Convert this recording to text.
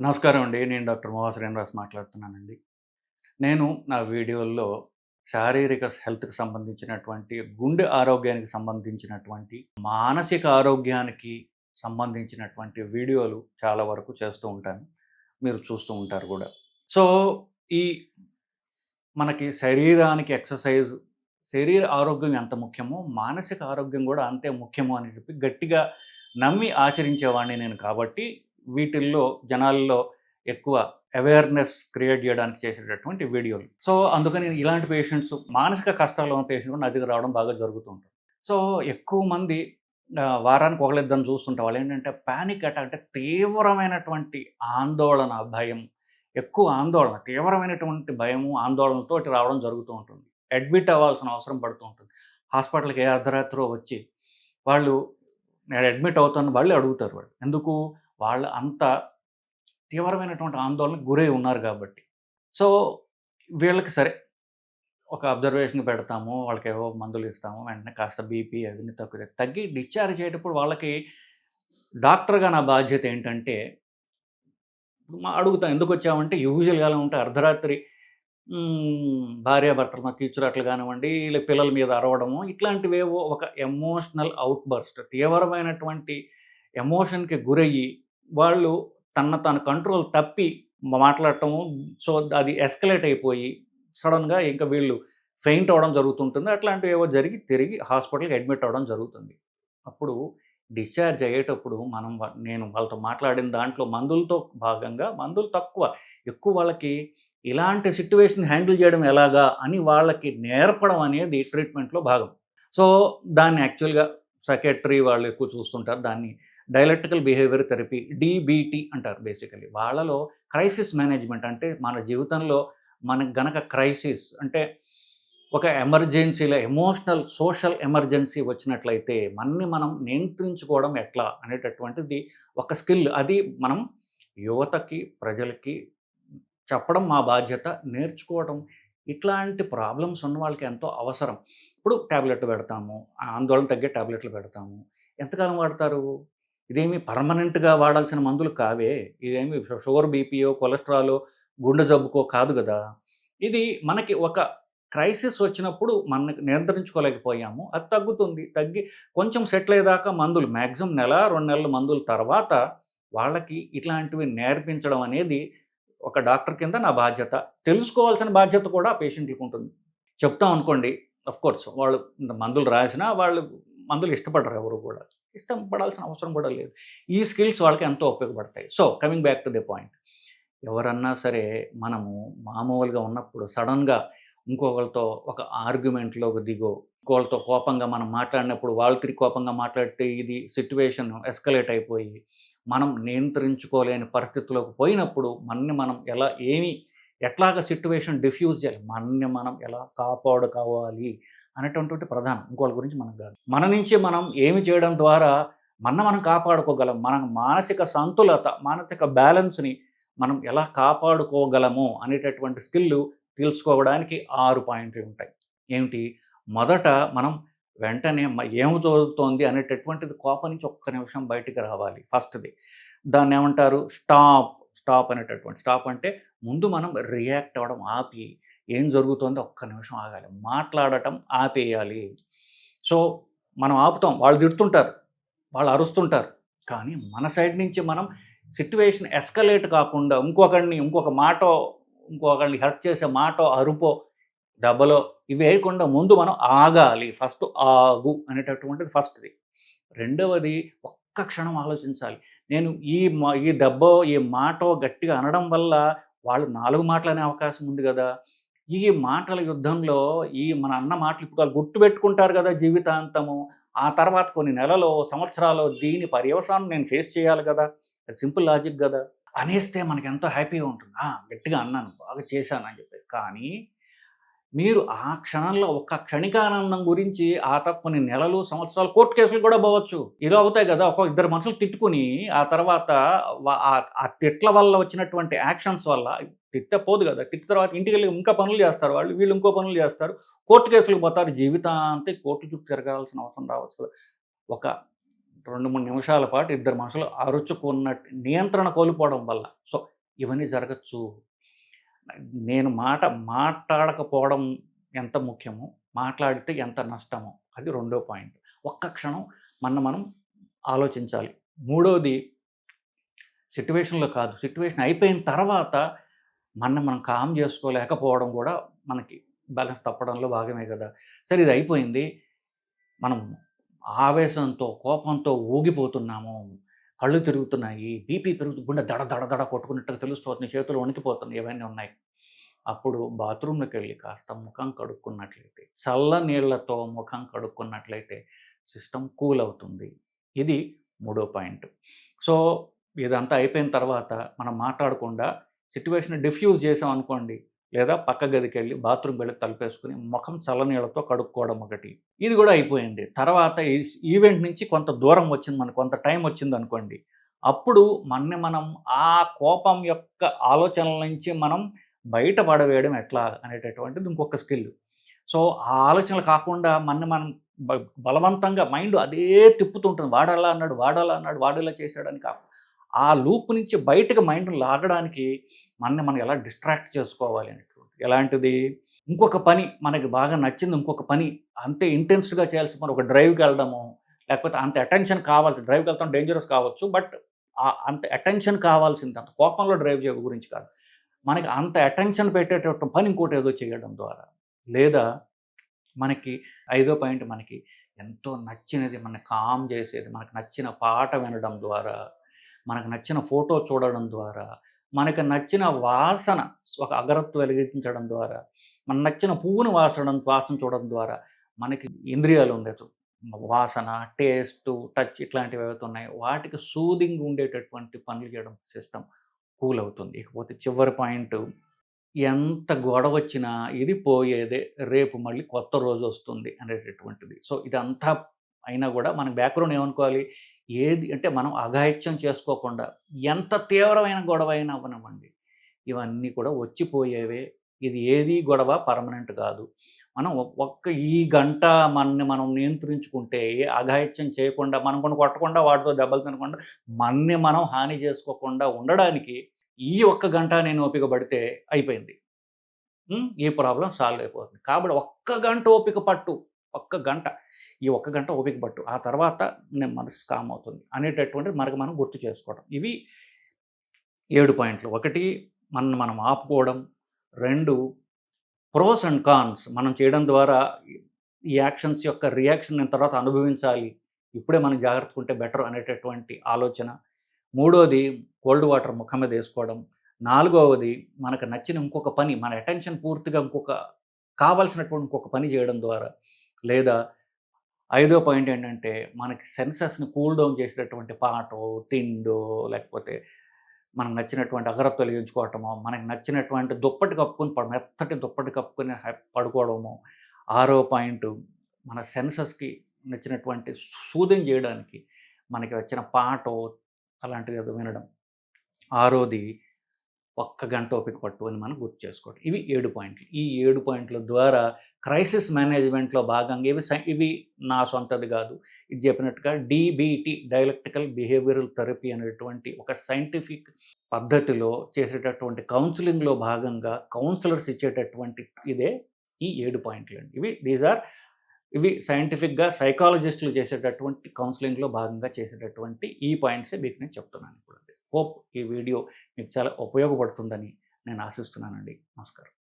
నమస్కారం అండి. నేను డాక్టర్ మోహా శ్రీనివాస్ మాట్లాడుతున్నానండి. నేను నా వీడియోల్లో శారీరక హెల్త్కి సంబంధించినటువంటి గుండె ఆరోగ్యానికి సంబంధించినటువంటి మానసిక ఆరోగ్యానికి సంబంధించినటువంటి వీడియోలు చాలా వరకు చేస్తూ ఉంటాను. మీరు చూస్తూ ఉంటారు కూడా. సో ఈ మనకి శరీరానికి ఎక్సర్సైజ్ శరీర ఆరోగ్యం ఎంత ముఖ్యమో మానసిక ఆరోగ్యం కూడా అంతే ముఖ్యమో అని చెప్పి గట్టిగా నమ్మి ఆచరించేవాడిని నేను కాబట్టి వీటిల్లో జనాల్లో ఎక్కువ అవేర్నెస్ క్రియేట్ చేయడానికి చేసేటటువంటి వీడియోలు. సో అందుకని ఇలాంటి పేషెంట్స్ మానసిక కష్టాలు ఉన్న పేషెంట్ కూడా నా దగ్గర రావడం బాగా జరుగుతూ ఉంటుంది సో ఎక్కువ మంది వారానికి ఒకళ్ళిద్దరిని చూస్తుంటే వాళ్ళు ఏంటంటే ప్యానిక్ అటాక్ అంటే తీవ్రమైనటువంటి ఆందోళన భయం. ఎక్కువ ఆందోళన తీవ్రమైనటువంటి భయము ఆందోళనతో రావడం జరుగుతూ ఉంటుంది. అడ్మిట్ అవ్వాల్సిన అవసరం పడుతూ ఉంటుంది. హాస్పిటల్కి ఏ అర్ధరాత్రో వచ్చి వాళ్ళు నేను అడ్మిట్ అవుతాను వాళ్ళు అడుగుతారు వాళ్ళు. ఎందుకు? వాళ్ళు అంత తీవ్రమైనటువంటి ఆందోళనకు గురై ఉన్నారు కాబట్టి. సో వీళ్ళకి సరే. ఒక అబ్జర్వేషన్ పెడతాము వాళ్ళకి ఏవో మందులు ఇస్తాము వెంటనే కాస్త బీపీ అవన్నీ తగ్గుతాయి తగ్గి డిశ్చార్జ్ అయ్యేటప్పుడు వాళ్ళకి డాక్టర్గా నా బాధ్యత ఏంటంటే మా అడుగుతాం ఎందుకు వచ్చామంటే యూజువల్గా ఉంటే అర్ధరాత్రి భార్యాభర్తలు భార్యాభర్తల మధ్య కీచురాట్లు కానివ్వండి ఇలా పిల్లల మీద అరవడము ఇట్లాంటివేవో ఒక ఎమోషనల్ అవుట్బర్స్ట్ తీవ్రమైనటువంటి ఎమోషన్కి గురయ్యి వాళ్ళు తన తన కంట్రోల్ తప్పి మాట్లాడటము సో అది ఎస్కలేట్ అయిపోయి సడన్గా ఇంకా వీళ్ళు ఫెయింట్ అవడం జరుగుతుంటుంది. అట్లాంటివి ఏవో జరిగి తిరిగి హాస్పిటల్కి అడ్మిట్ అవ్వడం జరుగుతుంది. అప్పుడు డిశ్చార్జ్ అయ్యేటప్పుడు మనం నేను వాళ్ళతో మాట్లాడిన దాంట్లో మందులతో భాగంగా మందులు తక్కువ. ఎక్కువ వాళ్ళకి ఇలాంటి సిట్యువేషన్ హ్యాండిల్ చేయడం ఎలాగా అని వాళ్ళకి నేర్పడం అనేది ట్రీట్మెంట్లో భాగం. సో దాన్ని యాక్చువల్గా సెక్రటరీ వాళ్ళు ఎక్కువ చూస్తుంటారు. దాన్ని డైలెక్టికల్ బిహేవియర్ థెరపీ డిబిటి అంటారు బేసికలీ వాళ్ళలో క్రైసిస్ మేనేజ్మెంట్ అంటే మన జీవితంలో మనకు గనక క్రైసిస్ అంటే ఒక ఎమర్జెన్సీలో ఎమోషనల్ సోషల్ ఎమర్జెన్సీ వచ్చినట్లయితే మనని మనం నియంత్రించుకోవడం ఎట్లా అనేటటువంటిది ఒక స్కిల్ అది మనం యువతకి ప్రజలకి చెప్పడం మా బాధ్యత నేర్చుకోవడం ఇట్లాంటి ప్రాబ్లమ్స్ ఉన్న వాళ్ళకి ఎంతో అవసరం. ఇప్పుడు ట్యాబ్లెట్ పెడతాము ఆందోళన తగ్గే ట్యాబ్లెట్లు పెడతాము. ఎంతకాలం వాడతారు? ఇదేమి పర్మనెంట్గా వాడాల్సిన మందులు కావే. ఇదేమి షుగర్ బీపీయో కొలెస్ట్రాల్ గుండె జబ్బుకో కాదు కదా. ఇది మనకి ఒక క్రైసిస్ వచ్చినప్పుడు మనకు నియంత్రించుకోలేకపోయాము. అది తగ్గుతుంది. తగ్గి కొంచెం సెటిల్ అయ్యేదాకా మందులు మ్యాక్సిమం నెల రెండు నెలల మందుల తర్వాత వాళ్ళకి ఇట్లాంటివి నేర్పించడం అనేది ఒక డాక్టర్ కింద నా బాధ్యత. తెలుసుకోవాల్సిన బాధ్యత కూడా పేషెంట్కి ఉంటుంది. చెప్తాం అనుకోండి. కోర్స్ వాళ్ళు మందులు రాసినా వాళ్ళు మందులు ఇష్టపడరు ఎవరు కూడా. ఇష్టం పడాల్సిన అవసరం కూడా లేదు. ఈ స్కిల్స్ వాళ్ళకి ఎంతో ఉపయోగపడతాయి. So coming back to the point. ఎవరన్నా సరే మనము మామూలుగా ఉన్నప్పుడు సడన్గా ఇంకొకరితో ఒక ఆర్గ్యుమెంట్లోకి దిగో ఇంకోళ్ళతో కోపంగా మనం మాట్లాడినప్పుడు వాళ్ళు తిరిగి కోపంగా మాట్లాడితే ఇది సిట్యువేషన్ ఎస్కలేట్ అయిపోయి మనం నియంత్రించుకోలేని పరిస్థితుల్లోకి పోయినప్పుడు మనని మనం ఎలా ఏమి ఎట్లాగ సిట్యువేషన్ డిఫ్యూజ్ చేయాలి? మనని మనం ఎలా కాపాడుకోవాలి? అనేటటువంటి ప్రధానం. ఇంకోళ్ళ గురించి మనకు కాదు. మన నుంచి మనం ఏమి చేయడం ద్వారా మన మనం కాపాడుకోగలం. మన మానసిక సంతులత మానసిక బ్యాలెన్స్ని మనం ఎలా కాపాడుకోగలము అనేటటువంటి స్కిల్ తెలుసుకోవడానికి ఆరు పాయింట్లు ఉంటాయి. ఏమిటి? మొదట మనం వెంటనే ఏం జరుగుతోంది అనేటటువంటిది కోపం నుంచి ఒక్క నిమిషం బయటికి రావాలి. ఫస్ట్ది. దాన్ని ఏమంటారు? స్టాప్. స్టాప్ అనేటటువంటి స్టాప్ అంటే ముందు మనం రియాక్ట్ అవ్వడం ఆపి ఏం జరుగుతుందో ఒక్క నిమిషం ఆగాలి. మాట్లాడటం ఆపేయాలి. సో మనం ఆపుతాం. వాళ్ళు తిడుతుంటారు. వాళ్ళు అరుస్తుంటారు. కానీ మన సైడ్ నుంచి మనం సిట్యువేషన్ ఎస్కలేట్ కాకుండా ఇంకొకరిని ఇంకొక మాట ఇంకొకరిని హర్ట్ చేసే మాట అరుపో దెబ్బలో ఇవి వేయకుండా ముందు మనం ఆగాలి. ఫస్ట్ ఆగు అనేటటువంటిది ఫస్ట్ది. రెండవది ఒక్క క్షణం ఆలోచించాలి. నేను ఈ మా ఈ దెబ్బ ఈ మాట గట్టిగా అనడం వల్ల వాళ్ళు నాలుగు మాటలు అనే అవకాశం ఉంది కదా. ఈ మాటల యుద్ధంలో ఈ మన అన్న మాటలు ఇప్పుడు గుర్తు పెట్టుకుంటారు కదా జీవితాంతము. ఆ తర్వాత కొన్ని నెలలో సంవత్సరాలు దీని పర్యవసానం నేను ఫేస్ చేయాలి కదా. అది సింపుల్ లాజిక్ కదా. అనేస్తే మనకి ఎంతో హ్యాపీగా ఉంటుంది. "ఆ, గట్టిగా అన్నాను బాగా చేశాను అని చెప్పి కానీ మీరు ఆ క్షణంలో ఒక క్షణికానందం గురించి ఆ తప్ప కొన్ని నెలలు సంవత్సరాలు కోర్టు కేసులు కూడా పోవచ్చు. ఇలా అవుతాయి కదా. ఒక ఇద్దరు మనుషులు తిట్టుకుని ఆ తర్వాత ఆ తిట్ల వల్ల వచ్చినటువంటి యాక్షన్స్ వల్ల తిట్ట పోదు కదా. తిట్ట తర్వాత ఇంటికి వెళ్ళి ఇంకా పనులు చేస్తారు వాళ్ళు వీళ్ళు ఇంకో పనులు చేస్తారు. కోర్టు కేసులకు పోతారు. జీవితాంతే కోర్టు చుట్టూ తిరగాల్సిన అవసరం రావచ్చు కదా. ఒక రెండు మూడు నిమిషాల పాటు ఇద్దరు మనుషులు అరుచుకున్నట్టు నియంత్రణ కోల్పోవడం వల్ల. సో ఇవన్నీ జరగచ్చు. నేను మాట మాట్లాడకపోవడం ఎంత ముఖ్యమో మాట్లాడితే ఎంత నష్టమో అది రెండో పాయింట్. ఒక్క క్షణం మన మనం ఆలోచించాలి. మూడోది సిట్యువేషన్లో కాదు. సిట్యువేషన్ అయిపోయిన తర్వాత మనం మనం కామ్ చేసుకోలేకపోవడం కూడా మనకి బ్యాలెన్స్ తప్పడంలో భాగమే కదా! సరే ఇది అయిపోయింది. మనం ఆవేశంతో కోపంతో ఊగిపోతున్నాము. కళ్ళు తిరుగుతున్నాయి. బీపీ పెరుగుతూ గుండె దడ దడ దడ కొట్టుకున్నట్టుగా తెలుస్తుంది చేతులు వణికిపోతున్నాయి. ఇవన్నీ ఉన్నాయి. అప్పుడు బాత్రూంలోకి వెళ్ళి కాస్త ముఖం కడుక్కున్నట్లయితే చల్ల నీళ్ళతో ముఖం కడుక్కున్నట్లయితే సిస్టమ్ కూల్ అవుతుంది. ఇది మూడో పాయింట్. సో ఇదంతా అయిపోయిన తర్వాత మనం మాట్లాడకుండా సిట్యువేషన్ డిఫ్యూజ్ చేసాం అనుకోండి లేదా పక్క గదికి వెళ్ళి బాత్రూమ్ వెళ్ళి తలపేసుకుని ముఖం చల్లనీళ్ళతో కడుక్కోవడం ఒకటి. ఇది కూడా అయిపోయింది. తర్వాత ఈ ఈవెంట్ నుంచి కొంత దూరం వచ్చింది మనకు కొంత టైం వచ్చింది అనుకోండి. అప్పుడు మన్ని మనం ఆ కోపం యొక్క ఆలోచనల నుంచి మనం బయట పడవేయడం ఎట్లా అనేటటువంటిది ఇంకొక స్కిల్. సో ఆ ఆలోచనలు కాకుండా మన్ని మనం బలవంతంగా మైండ్ అదే తిప్పుతుంటుంది. వాడలా అన్నాడు వాడలా అన్నాడు వాడేలా చేశాడని కాకుండా ఆ లూప్ నుంచి బయటకు మైండ్ లాగడానికి మనని మనం ఎలా డిస్ట్రాక్ట్ చేసుకోవాలి అనేటువంటి ఎలాంటిది? ఇంకొక పని మనకి బాగా నచ్చింది ఇంకొక పని అంతే ఇంటెన్స్గా చేయాల్సి మనం ఒక డ్రైవ్కి వెళ్ళడము లేకపోతే అంత అటెన్షన్ కావాలి డ్రైవ్కి వెళ్తాం డేంజరస్ కావచ్చు బట్ అంత అటెన్షన్ కావాల్సింది అంత కోపంలో డ్రైవ్ చేయ గురించి కాదు. మనకి అంత అటెన్షన్ పెట్టేటట్టు పని ఇంకోటి ఏదో చేయడం ద్వారా లేదా మనకి ఐదో పాయింట్ మనకి ఎంతో నచ్చినది మన కామ్ చేసేది మనకు నచ్చిన పాట వినడం ద్వారా మనకు నచ్చిన ఫోటో చూడడం ద్వారా మనకు నచ్చిన వాసన ఒక అగరత్తు వెలిగించడం ద్వారా మనకు నచ్చిన పువ్వును వాసడం వాసన చూడడం ద్వారా మనకి ఇంద్రియాలు ఉండేది వాసన టేస్ట్ టచ్ ఇట్లాంటివి ఏవైతే ఉన్నాయి వాటికి సూదింగ్ ఉండేటటువంటి పనులు చేయడం సిస్టమ్ కూల్ అవుతుంది. ఇకపోతే చివరి పాయింట్ ఎంత గొడవ వచ్చినా ఇది పోయేదే రేపు మళ్ళీ కొత్త రోజు వస్తుంది అనేటటువంటిది. సో ఇదంతా అయినా కూడా మనం బ్యాక్గ్రౌండ్ ఏమనుకోవాలి? ఏది అంటే మనం అఘాయిత్యం చేసుకోకుండా ఎంత తీవ్రమైన గొడవ అయినా అవ్వనివ్వండి ఇవన్నీ కూడా వచ్చిపోయేవే. ఇది ఏది గొడవ పర్మనెంట్ కాదు. మనం ఒ- ఒక్క ఈ గంట మనని మనం నియంత్రించుకుంటే అఘాయిత్యం చేయకుండా మనం కొన్ని కొట్టకుండా వాటితో దెబ్బలు తినకుండా మన్ని మనం హాని చేసుకోకుండా ఉండడానికి ఈ ఒక్క గంట నేను ఓపిక పడితే అయిపోయింది. ఈ ప్రాబ్లం సాల్వ్ అయిపోతుంది. కాబట్టి ఒక్క గంట ఓపిక పట్టు. ఒక్క గంట. ఈ ఒక్క గంట ఓపిక పట్టు. ఆ తర్వాత నేను మనసు కామ్ అవుతుంది అనేటటువంటిది మనకు మనం గుర్తు చేసుకోవడం ఇవి ఏడు పాయింట్లు. ఒకటి మనం మనం ఆపుకోవడం. రెండు ప్రోస్ అండ్ కాన్స్. మనం చేయడం ద్వారా ఈ యాక్షన్స్ యొక్క రియాక్షన్ నేను తర్వాత అనుభవించాలి. ఇప్పుడే మనం జాగ్రత్త ఉంటే బెటర్ అనేటటువంటి ఆలోచన. మూడోది కోల్డ్ వాటర్ ముఖం మీద వేసుకోవడం. నాలుగవది మనకు నచ్చిన ఇంకొక పని మన అటెన్షన్ పూర్తిగా ఇంకొక కావాల్సినటువంటి ఇంకొక పని చేయడం ద్వారా లేదా ఐదో పాయింట్ ఏంటంటే మనకి సెన్సెస్ని కూల్ డౌన్ చేసేటటువంటి పాటో తిండో లేకపోతే మనకు నచ్చినటువంటి అగరత్ తొలగించుకోవటమో మనకు నచ్చినటువంటి దుప్పటి కప్పుకొని పడ మెత్తటి దుప్పటి కప్పుకొని పడుకోవడమో పడుకోవడము ఆరో పాయింట్ మన సెన్సెస్కి నచ్చినటువంటి సూదం చేయడానికి మనకి వచ్చిన పాటో అలాంటిది ఏదో వినడం. ఆరోది ఒక్క గంట ఓపిక పట్టు అని మనం గుర్తు చేసుకోవడం ఇవి ఏడు పాయింట్లు. ఈ ఏడు పాయింట్ల ద్వారా క్రైసిస్ మేనేజ్మెంట్లో భాగంగా ఇవి ఇవి నా సొంతది కాదు. ఇది చెప్పినట్టుగా డిబిటి డైలెక్టికల్ బిహేవియరల్ థెరపీ అనేటువంటి ఒక సైంటిఫిక్ పద్ధతిలో చేసేటటువంటి కౌన్సిలింగ్లో భాగంగా కౌన్సిలర్స్ ఇచ్చేటటువంటి ఇదే ఈ ఏడు పాయింట్లు అండి ఇవి దీస్ ఆర్ ఇవి సైంటిఫిక్గా సైకాలజిస్టులు చేసేటటువంటి కౌన్సిలింగ్లో భాగంగా చేసేటటువంటి ఈ పాయింట్సే మీకు నేను చెప్తున్నాను ఇప్పుడు హోప్ ఈ వీడియో మీకు చాలా ఉపయోగపడుతుందని నేను ఆశిస్తున్నానండి. నమస్కారం.